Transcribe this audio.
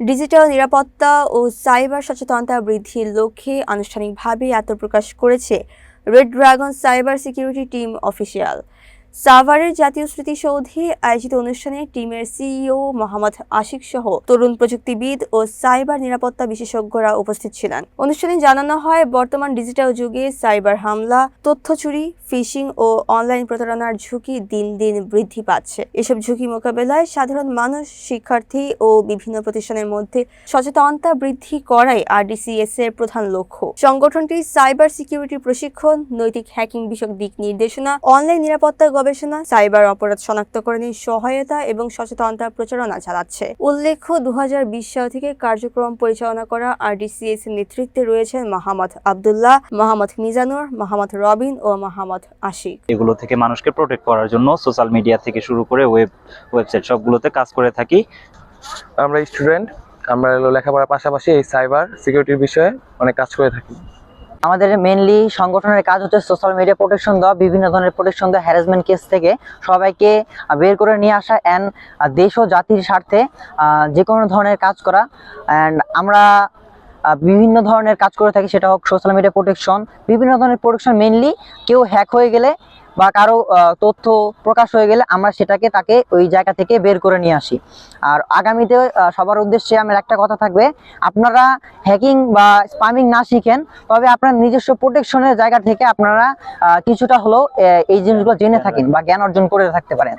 Digital নিরাপত্তা ও cyber সচেতনতা বৃদ্ধির লক্ষ্যে আনুষ্ঠানিকভাবে আত্মপ্রকাশ করেছে red dragon cyber security team official সাভারের জাতীয় স্মৃতিসৌধে আয়োজিত অনুষ্ঠানে টিমের সিইও মোহাম্মদ আশিক সহ তরুণ প্রযুক্তিবিদ ও সাইবার নিরাপত্তা বিশেষজ্ঞরা উপস্থিত ছিলেন। অনুষ্ঠানে জানানো হয়, বর্তমান ডিজিটাল যুগে সাইবার হামলা, তথ্য চুরি, ফিশিং ও অনলাইন প্রতারণার ঝুঁকি দিন দিন বৃদ্ধি পাচ্ছে। এসব ঝুঁকি মোকাবেলায় সাধারণ মানুষ, শিক্ষার্থী ও বিভিন্ন প্রতিষ্ঠানের মধ্যে সচেতনতা বৃদ্ধি করাই আরডিসিএস এর প্রধান লক্ষ্য। সংগঠনটি সাইবার সিকিউরিটি প্রশিক্ষণ, নৈতিক হ্যাকিং বিষয়ক দিক নির্দেশনা, অনলাইন নিরাপত্তা গবেষণা সাইবার অপরাধ শনাক্তকরণে সহায়তা এবং সচেতনতা প্রচারণা চালাচ্ছে। উল্লেখ্য দুহাজার বিশ সাল থেকে কার্যক্রম পরিচালনা করা আরডিসিএস এর নেতৃত্বে রয়েছেন মোহাম্মদ আবদুল্লাহ মোহাম্মদ মিজানুর মোহাম্মদ রবিন ও মোহাম্মদ আশিক। এগুলো থেকে মানুষকে প্রোটেক্ট করার জন্য সোশ্যাল মিডিয়া থেকে শুরু করে ওয়েব ওয়েবসাইট সবগুলোতে কাজ করে থাকি। আমরা স্টুডেন্ট আমরা লেখাপড়ার পাশাপাশি এই সাইবার সিকিউরিটির বিষয়ে অনেক কাজ করে থাকি। আমাদের মেনলি সংগঠনের কাজ হচ্ছে সোশ্যাল মিডিয়া প্রোটেকশন দেওয়া, বিভিন্ন ধরনের প্রোটেকশন দেওয়া হ্যারাসমেন্ট কেস থেকে সবাইকে বের করে নিয়ে আসা অ্যান্ড দেশ ও জাতির স্বার্থে যে কোনো ধরনের কাজ করা। অ্যান্ড আমরা বিভিন্ন ধরনের কাজ করে থাকি, সেটা হোক সোশ্যাল মিডিয়া প্রোটেকশন বিভিন্ন ধরনের প্রোটেকশন মেনলি কেউ হ্যাক হয়ে গেলে বা কারও তথ্য প্রকাশ হয়ে গেলে আমরা সেটাকে তাকে ওই জায়গা থেকে বের করে নিয়ে আসি। আর আগামীতে সবার উদ্দেশ্যে আমার একটা কথা থাকবে, আপনারা হ্যাকিং বা স্পামিং না শিখেন, তবে আপনার নিজস্ব প্রোটেকশনের জায়গা থেকে আপনারা কিছুটা হলেও এই জিনিসগুলো জেনে থাকেন বা জ্ঞান অর্জন করে থাকতে পারেন।